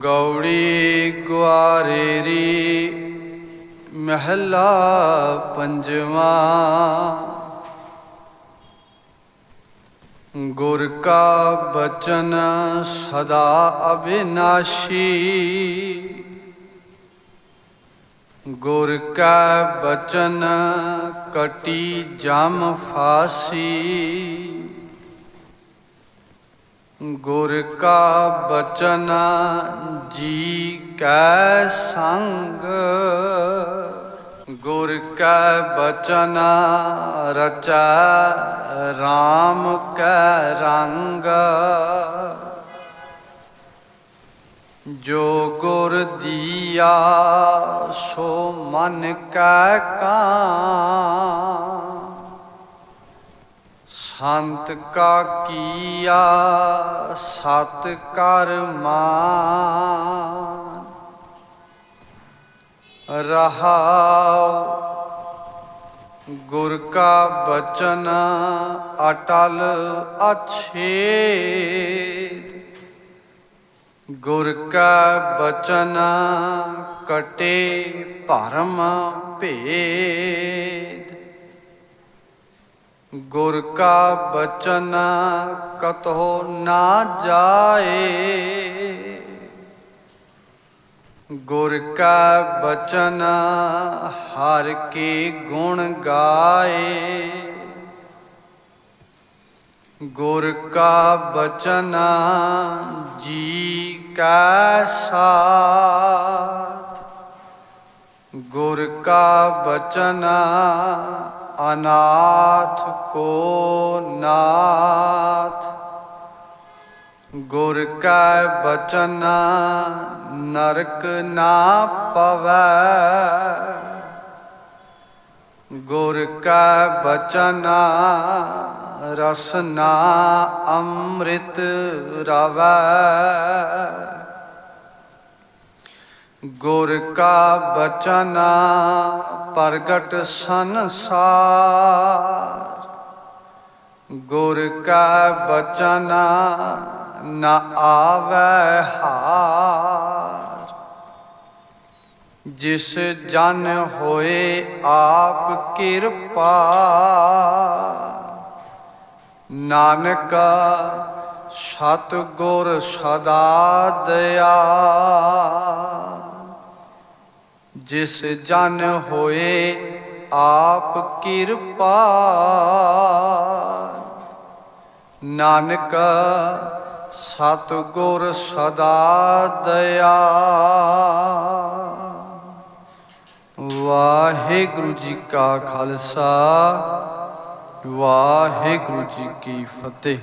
ਗੌੜੀ ਗੁਆਰੇਰੀ ਮਹਿਲਾ ਪੰਜਵਾ। ਗੁਰ ਕਾ ਬਚਨ ਸਦਾ ਅਬਿਨਾਸ਼ੀ ਗੁਰ ਕਾ ਬਚਨ ਕਟੀ ਜਮ ਫਾਸੀ। ਗੁਰ ਕਾ ਬਚਨ ਜੀ ਕੈ ਸੰਗ, ਗੁਰ ਕੈ ਬਚਨ ਰਚੈ RAM ਕੈ ਰੰਗ। ਜੋ ਗੁਰ ਦੀਆ ਸੋ ਮਨ ਕੈ ਕਾਂ ਸੰਤ ਕਾ ਕੀਆ, ਸਤ ਕਰ ਮਾਨ। ਰਹਾਉ ਗੁਰ ਕਾ ਬਚਨ ਅਟਲ ਅਛੇਦ। ਗੁਰ ਕਾ ਬਚਨ ਕਟੇ ਭਰਮ ਭੇਦ। ਗੁਰ ਕਾ ਬਚਨ ਕਤੋ ਨਾ ਜਾਏ। ਗੁਰ ਕਾ ਬਚਨ ਹਰ ਕੇ ਗੁਣ ਗਾਏ। ਗੁਰ ਕਾ ਬਚਨ ਜੀ ਕੈ ਸਾਥ। ਗੁਰ ਕਾ ਬਚਨ ਅਨਾਥ ਕੋ ਨਾਥ। ਗੁਰ ਕਾ ਬਚਨ ਨਰਕ ਨਾ ਪਵੈ। ਗੁਰ ਕਾ ਬਚਨ ਰਸਨਾ ਅੰਮ੍ਰਿਤ ਰਵੈ। ਗੁਰ ਕਾ ਬਚਨ ਪ੍ਰਗਟ ਸੰਸਾਰ। ਗੁਰ ਕਾ ਬਚਨ ਨ ਆਵੈ ਹਾਰ। ਜਿਸ ਜਨ ਹੋਏ ਆਪ ਕਿਰਪਾ। ਨਾਨਕ ਸਤ ਗੁਰ ਸਦਾ ਦਇਆ ਜਿਸ ਜਨ ਹੋਏ ਆਪ ਕਿਰਪਾ। ਨਾਨਕ ਸਤ ਗੁਰ ਸਦਾ ਦਇਆ। ਵਾਹਿਗੁਰੂ ਜੀ ਕਾ ਖਾਲਸਾ, ਵਾਹਿਗੁਰੂ ਜੀ ਕੀ ਫਤਿਹ।